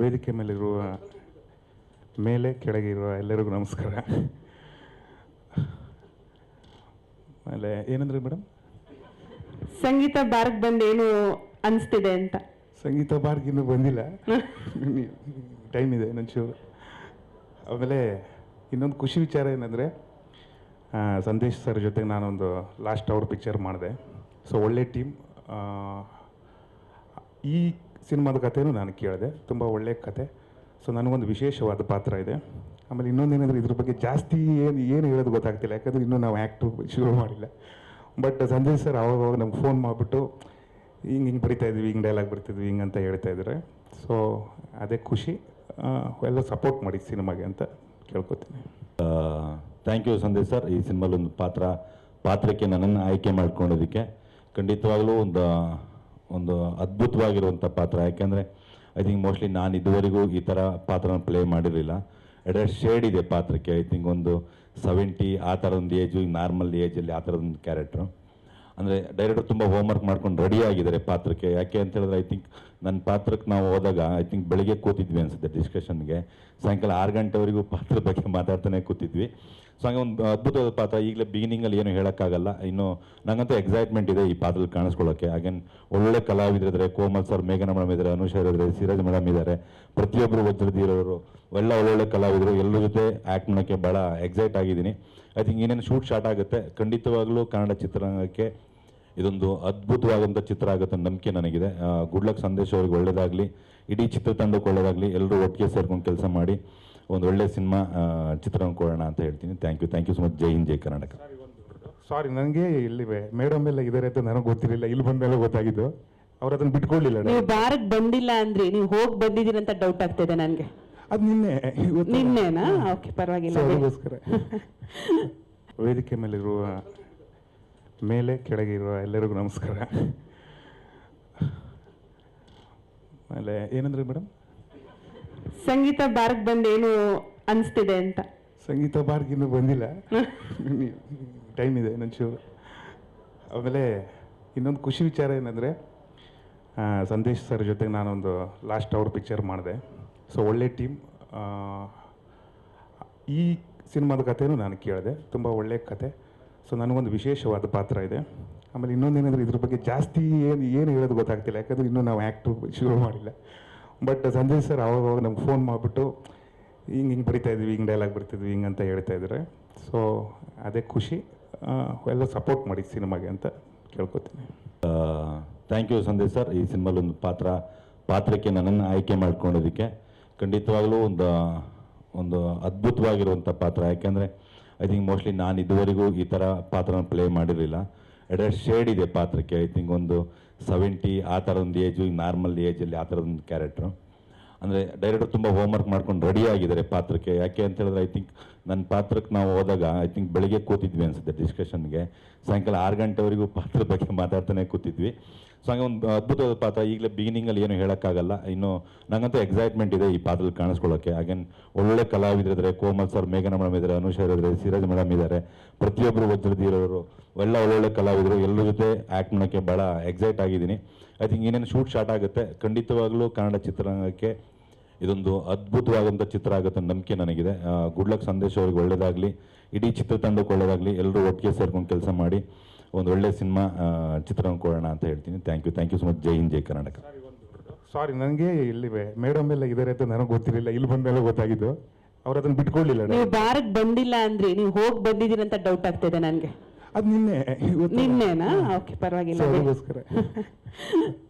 ವೇದಿಕೆ ಮೇಲಿರುವ ಮೇಲೆ ಕೆಳಗೆ ಇರುವ ಎಲ್ಲರಿಗೂ ನಮಸ್ಕಾರ. ಆಮೇಲೆ ಏನಂದ್ರೆ ಮೇಡಮ್? ಸಂಗೀತ ಬಾರ್ಗ್ ಬಂದು ಏನು ಅನಿಸ್ತಿದೆ ಅಂತ. ಸಂಗೀತ ಬಾರ್ಗ್ ಇನ್ನೂ ಬಂದಿಲ್ಲ. ಟೈಮ್ ಇದೆ ಇನ್ನೊಂಚೂರು ಆಮೇಲೆ ಇನ್ನೊಂದು ಖುಷಿ ವಿಚಾರ ಏನಂದರೆ ಸಂದೇಶ್ ಸರ್ ಜೊತೆಗೆ ನಾನೊಂದು ಲಾಸ್ಟ್ ಅವರ್ ಪಿಕ್ಚರ್ ಮಾಡಿದೆ. ಸೊ ಒಳ್ಳೆ ಟೀಮ್ ಈ ಸಿನಿಮಾದ ಕಥೆಯೂ ನಾನು ಕೇಳಿದೆ. ತುಂಬ ಒಳ್ಳೆ ಕತೆ ಸೊ ನನಗೊಂದು ವಿಶೇಷವಾದ ಪಾತ್ರ ಇದೆ. ಆಮೇಲೆ ಇನ್ನೊಂದೇನೆಂದರೆ ಇದ್ರ ಬಗ್ಗೆ ಜಾಸ್ತಿ ಏನು ಏನು ಹೇಳೋದು ಗೊತ್ತಾಗ್ತಿಲ್ಲ. ಯಾಕಂದರೆ ಇನ್ನೂ ನಾವು ಆ್ಯಕ್ಟು ಶುರು ಮಾಡಿಲ್ಲ. ಬಟ್ ಸಂಜಯ್ ಸರ್ ಅವಾಗವಾಗ ಅವಾಗ ನಮ್ಗೆ ಫೋನ್ ಮಾಡಿಬಿಟ್ಟು, ಹಿಂಗೆ ಹಿಂಗೆ ಬರಿತಾ ಇದ್ವಿ, ಹಿಂಗೆ ಡೈಲಾಗ್ ಬರ್ತಿದ್ವಿ, ಹಿಂಗೆ ಅಂತ ಹೇಳ್ತಾ ಇದ್ದಾರೆ. ಸೊ ಅದೇ ಖುಷಿ. ಎಲ್ಲ ಸಪೋರ್ಟ್ ಮಾಡಿ ಸಿನಿಮಾಗೆ ಅಂತ ಕೇಳ್ಕೊತೀನಿ. ಥ್ಯಾಂಕ್ ಯು ಸಂಜಯ್ ಸರ್ ಈ ಸಿನಿಮಾದ ಒಂದು ಪಾತ್ರ, ಪಾತ್ರಕ್ಕೆ ನನ್ನನ್ನು ಆಯ್ಕೆ ಮಾಡ್ಕೊಂಡಿದ್ದಕ್ಕೆ ಖಂಡಿತವಾಗಲೂ ಒಂದು ಒಂದು ಅದ್ಭುತವಾಗಿರುವಂಥ ಪಾತ್ರ. ಯಾಕೆಂದರೆ ಐ ಥಿಂಕ್ ಮೋಸ್ಟ್ಲಿ ನಾನು ಇದುವರೆಗೂ ಈ ಥರ ಪಾತ್ರನ ಪ್ಲೇ ಮಾಡಿರಲಿಲ್ಲ. ಎಡೆ ಶೇಡ್ ಇದೆ ಪಾತ್ರಕ್ಕೆ. ಐ ಥಿಂಕ್ ಒಂದು ಸೆವೆಂಟಿ ಆ ಒಂದು ಏಜು ನಾರ್ಮಲ್ ಏಜಲ್ಲಿ ಆ ಥರದೊಂದು ಕ್ಯಾರೆಕ್ಟ್ರು ಅಂದರೆ ಡೈರೆಕ್ಟರ್ ತುಂಬ ಹೋಮ್ವರ್ಕ್ ಮಾಡ್ಕೊಂಡು ರೆಡಿ ಆಗಿದ್ದಾರೆ ಪಾತ್ರಕ್ಕೆ. ಯಾಕೆ ಅಂತ ಹೇಳಿದ್ರೆ ಐ ಥಿಂಕ್ ನನ್ನ ಪಾತ್ರಕ್ಕೆ ನಾವು ಹೋದಾಗ ಐ ಥಿಂಕ್ ಬೆಳಿಗ್ಗೆ ಕೂತಿದ್ವಿ ಅನಿಸುತ್ತೆ ಡಿಸ್ಕಷನ್ಗೆ ಸಾಯಂಕಾಲ ಆರು ಗಂಟೆವರೆಗೂ ಪಾತ್ರದ ಬಗ್ಗೆ ಮಾತಾಡ್ತಾನೆ ಕೂತಿದ್ವಿ. ಸೊ ಹಂಗೆ ಒಂದು ಅದ್ಭುತವಾದ ಪಾತ್ರ. ಈಗಲೇ ಬಿಗಿನಿಂಗಲ್ಲಿ ಏನು ಹೇಳೋಕ್ಕಾಗಲ್ಲ. ಇನ್ನು ನಂಗಂತೂ ಎಕ್ಸೈಟ್ಮೆಂಟ್ ಇದೆ ಈ ಪಾತ್ರದಲ್ಲಿ ಕಾಣಿಸ್ಕೊಳ್ಳೋಕ್ಕೆ ಅಗೇನ್ ಒಳ್ಳೆ ಕಲಾವಿದರಿದ್ದಾರೆ. ಕೋಮಲ್ ಸರ್, ಮೇಘನ ಮೇಡಮ್ ಇದ್ದಾರೆ, ಅನುಷಾ ಇದ್ದಾರೆ, ಸಿರಾಜ್ ಮೇಡಮ್ ಇದ್ದಾರೆ. ಪ್ರತಿಯೊಬ್ಬರು ವಜ್ರದಿರೋರು ಎಲ್ಲ ಒಳ್ಳೊಳ್ಳೆ ಕಲಾವಿದರು. ಎಲ್ಲರ ಜೊತೆ ಆ್ಯಕ್ಟ್ ಮಾಡೋಕ್ಕೆ ಭಾಳ ಎಕ್ಸೈಟ್ ಆಗಿದ್ದೀನಿ. ಐ ಥಿಂಕ್ ಏನೇನು ಶೂಟ್ ಸ್ಟಾರ್ಟ್ ಆಗುತ್ತೆ. ಖಂಡಿತವಾಗಲೂ ಕನ್ನಡ ಚಿತ್ರರಂಗಕ್ಕೆ ಇದೊಂದು ಅದ್ಭುತವಾದಂಥ ಚಿತ್ರ ಆಗುತ್ತೆ ನಂಬಿಕೆ ನನಗಿದೆ. ಗುಡ್ ಲಕ್ ಸಂದೇಶ್ ಅವ್ರಿಗೆ ಒಳ್ಳೇದಾಗಲಿ ಇಡೀ ಚಿತ್ರತಂಡಕ್ಕೆ ಒಳ್ಳೇದಾಗಲಿ ಎಲ್ಲರೂ ಒಟ್ಟಿಗೆ ಸೇರ್ಕೊಂಡು ಕೆಲಸ ಮಾಡಿ ಒಂದು ಒಳ್ಳೆ ಸಿನಿಮಾ ಚಿತ್ರವನ್ನು ಕೊಡೋಣ ಅಂತ ಹೇಳ್ತೀನಿ. Thank you thank you so much Jai Hind Jai Karnataka. Sorry ನನಗೆ ಇಲ್ಲಿವೆ ಮೇಡಮ್ ಎಲ್ಲ ಇದ್ದಾರೆ ಅಂತ ನನಗೆ ಗೊತ್ತಿರಲಿಲ್ಲ. ಇಲ್ಲಿ ಬಂದಮೇಲೆ ಗೊತ್ತಾಗಿದ್ದು. ಅವ್ರು ಅದನ್ನು ಬಿಟ್ಕೊಳ್ಳಿಲ್ಲ ನೀವು ಬಾರಕ್ ಬಂದಿಲ್ಲ ಅಂದ್ರೆ ನೀವು ಹೋಗಿ ಬಂದಿದ್ದೀರಿ ಅಂತ ಡೌಟ್ ಆಗ್ತಿದೆ ನನಗೆ. ಅದು ನಿನ್ನೆ ಇವತ್ತು. ನಿನ್ನೆನಾ? ಓಕೆ ಪರವಾಗಿಲ್ಲ. ವೇದಿಕೆ ಮೇಲಿರುವ ಮೇಲೆ ಕೆಳಗೆ ಇರುವ ಎಲ್ಲರಿಗೂ ನಮಸ್ಕಾರ. ಆಮೇಲೆ ಏನಂದ್ರೆ ಮೇಡಮ್ ಸಂಗೀತ ಬಾರ್ಗ್ ಬಂದು ಏನು ಅನಿಸ್ತಿದೆ ಅಂತ. ಸಂಗೀತ ಬಾರ್ಗ್ ಇನ್ನೂ ಬಂದಿಲ್ಲ. ಟೈಮ್ ಇದೆ ಇನ್ನೊಂಚೂರು ಆಮೇಲೆ ಇನ್ನೊಂದು ಖುಷಿ ವಿಚಾರ ಏನಂದರೆ ಸಂದೇಶ್ ಸರ್ ಜೊತೆಗೆ ನಾನೊಂದು ಲಾಸ್ಟ್ ಅವರ್ ಪಿಕ್ಚರ್ ಮಾಡಿದೆ. ಸೊ ಒಳ್ಳೆ ಟೀಮ್ ಈ ಸಿನಿಮಾದ ಕಥೆನೂ ನಾನು ಕೇಳಿದೆ. ತುಂಬ ಒಳ್ಳೆ ಕತೆ ಸೊ ನನಗೊಂದು ವಿಶೇಷವಾದ ಪಾತ್ರ ಇದೆ. ಆಮೇಲೆ ಇನ್ನೊಂದೇನೆಂದರೆ ಇದ್ರ ಬಗ್ಗೆ ಜಾಸ್ತಿ ಏನು ಏನು ಹೇಳೋದು ಗೊತ್ತಾಗ್ತಿಲ್ಲ. ಯಾಕಂದರೆ ಇನ್ನೂ ನಾವು ಆ್ಯಕ್ಟು ಶುರು ಮಾಡಿಲ್ಲ. ಬಟ್ ಸಂಜಯ್ ಸರ್ ಅವಾಗ ನಮ್ಗೆ ಫೋನ್ ಮಾಡಿಬಿಟ್ಟು, ಹಿಂಗೆ ಹಿಂಗೆ ಬರಿತಾ ಇದ್ವಿ, ಹಿಂಗೆ ಡೈಲಾಗ್ ಬರ್ತಿದ್ವಿ, ಹಿಂಗೆ ಅಂತ ಹೇಳ್ತಾ ಇದ್ದಾರೆ. ಸೊ ಅದೇ ಖುಷಿ. ಎಲ್ಲ ಸಪೋರ್ಟ್ ಮಾಡಿ ಸಿನಿಮಾಗೆ ಅಂತ ಕೇಳ್ಕೊತೀನಿ. ಥ್ಯಾಂಕ್ ಯು ಸಂದೇಶ್ ಸರ್ ಈ ಸಿನಿಮಾಲ್ ಒಂದು ಪಾತ್ರ ಪಾತ್ರಕ್ಕೆ ನನ್ನನ್ನು ಆಯ್ಕೆ ಮಾಡ್ಕೊಂಡಿದ್ದಕ್ಕೆ ಖಂಡಿತವಾಗಲೂ ಒಂದು ಒಂದು ಅದ್ಭುತವಾಗಿರುವಂಥ ಪಾತ್ರ. ಯಾಕೆಂದರೆ ಐ ಥಿಂಕ್ ಮೋಸ್ಟ್ಲಿ ನಾನು ಇದುವರೆಗೂ ಈ ಥರ ಪಾತ್ರನ ಪ್ಲೇ ಮಾಡಿರಲಿಲ್ಲ. ಎಡ ಶೇಡ್ ಇದೆ ಪಾತ್ರಕ್ಕೆ. ಐ ಥಿಂಕ್ ಒಂದು ಸೆವೆಂಟಿ ಆ ಥರ ಒಂದು ಏಜು ನಾರ್ಮಲ್ ಏಜಲ್ಲಿ ಆ ಥರದೊಂದು ಕ್ಯಾರೆಕ್ಟ್ರು ಅಂದರೆ ಡೈರೆಕ್ಟರ್ ತುಂಬ ಹೋಮ್ವರ್ಕ್ ಮಾಡ್ಕೊಂಡು ರೆಡಿ ಆಗಿದ್ದಾರೆ ಪಾತ್ರಕ್ಕೆ. ಯಾಕೆ ಅಂತ ಹೇಳಿದ್ರೆ ಐ ಥಿಂಕ್ ನನ್ನ ಪಾತ್ರಕ್ಕೆ ನಾವು ಹೋದಾಗ ಐ ಥಿಂಕ್ ಬೆಳಿಗ್ಗೆ ಕೂತಿದ್ವಿ ಅನಿಸುತ್ತೆ ಡಿಸ್ಕಷನ್ಗೆ ಸಾಯಂಕಾಲ ಆರು ಗಂಟೆವರೆಗೂ ಪಾತ್ರದ ಬಗ್ಗೆ ಮಾತಾಡ್ತಾನೆ ಕೂತಿದ್ವಿ. ಸೊ ಹಂಗೆ ಒಂದು ಅದ್ಭುತವಾದ ಪಾತ್ರ. ಈಗಲೇ ಬಿಗಿನಿಂಗಲ್ಲಿ ಏನು ಹೇಳೋಕ್ಕಾಗಲ್ಲ. ಇನ್ನು ನನಗಂತೂ ಎಕ್ಸೈಟ್ಮೆಂಟ್ ಇದೆ ಈ ಪಾತ್ರದಲ್ಲಿ ಕಾಣಿಸ್ಕೊಳ್ಳೋಕ್ಕೆ ಹಾಗೇನು ಒಳ್ಳೆ ಕಲಾವಿದರಿದ್ದಾರೆ ಕೋಮಲ್ ಸರ್ ಮೇಘನ ಮೇಡಮ್ ಇದ್ದಾರೆ ಅನುಷಾ ಇದ್ದಾರೆ ಸಿರಾಜ್ ಮೇಡಮ್ ಇದ್ದಾರೆ ಪ್ರತಿಯೊಬ್ಬರು ವಜ್ರಧೀರವರು ಎಲ್ಲ ಒಳ್ಳೊಳ್ಳೆ ಕಲಾವಿದರು. ಎಲ್ಲರ ಜೊತೆ ಆ್ಯಕ್ಟ್ ಮಾಡೋಕ್ಕೆ ಭಾಳ ಎಕ್ಸೈಟ್ ಆಗಿದ್ದೀನಿ. ಐ ಥಿಂಕ್ ಏನೇನು ಶೂಟ್ ಸ್ಟಾರ್ಟ್ ಆಗುತ್ತೆ. ಖಂಡಿತವಾಗಲೂ ಕನ್ನಡ ಚಿತ್ರರಂಗಕ್ಕೆ ಇದೊಂದು ಅದ್ಭುತವಾದಂಥ ಚಿತ್ರ ಆಗುತ್ತೆ ನಂಬಿಕೆ ನನಗಿದೆ. ಗುಡ್ ಲಕ್ ಸಂದೇಶ್ ಅವ್ರಿಗೆ ಒಳ್ಳೇದಾಗಲಿ, ಇಡೀ ಚಿತ್ರತಂಡಕ್ಕೆ ಒಳ್ಳೆಯದಾಗಲಿ ಎಲ್ಲರೂ ಒಟ್ಟಿಗೆ ಸೇರ್ಕೊಂಡು ಕೆಲಸ ಮಾಡಿ. ಒಂದು ಒಳ್ಳೆ ಸಿನಿಮಾ ಚಿತ್ರವನ್ನು ಕೊಡೋಣ ಅಂತ ಹೇಳ್ತೀನಿ. Thank you thank you so much Jai Hind Jai Karnataka. Sorry ನನಗೆ ಇಲ್ಲಿ ಮೇಡಮ್ ಎಲ್ಲ ಇದಾರೆ ಅಂತ ನನಗೆ ಗೊತ್ತಿರಲಿಲ್ಲ. ಇಲ್ಲಿ ಬಂದಮೇಲೆ ಗೊತ್ತಾಗಿದ್ದು. ಅವ್ರು ಅದನ್ನು ಬಿಟ್ಕೊಳ್ಳಿಲ್ಲ ನೀವು ಬಾರಕ್ ಬಂದಿಲ್ಲ ಅಂದ್ರೆ. ನೀವು ಹೋಗಿ ಬಂದಿದ್ದೀರಿ ಅಂತ ಡೌಟ್ ಆಗ್ತಿದೆ ನನಗೆ. ಅದು ನಿನ್ನೆ ಇವತ್ತು ನಿನ್ನೆನಾ? ಓಕೆ ಪರವಾಗಿಲ್ಲ. ಅದಕ್ಕೋಸ್ಕರ.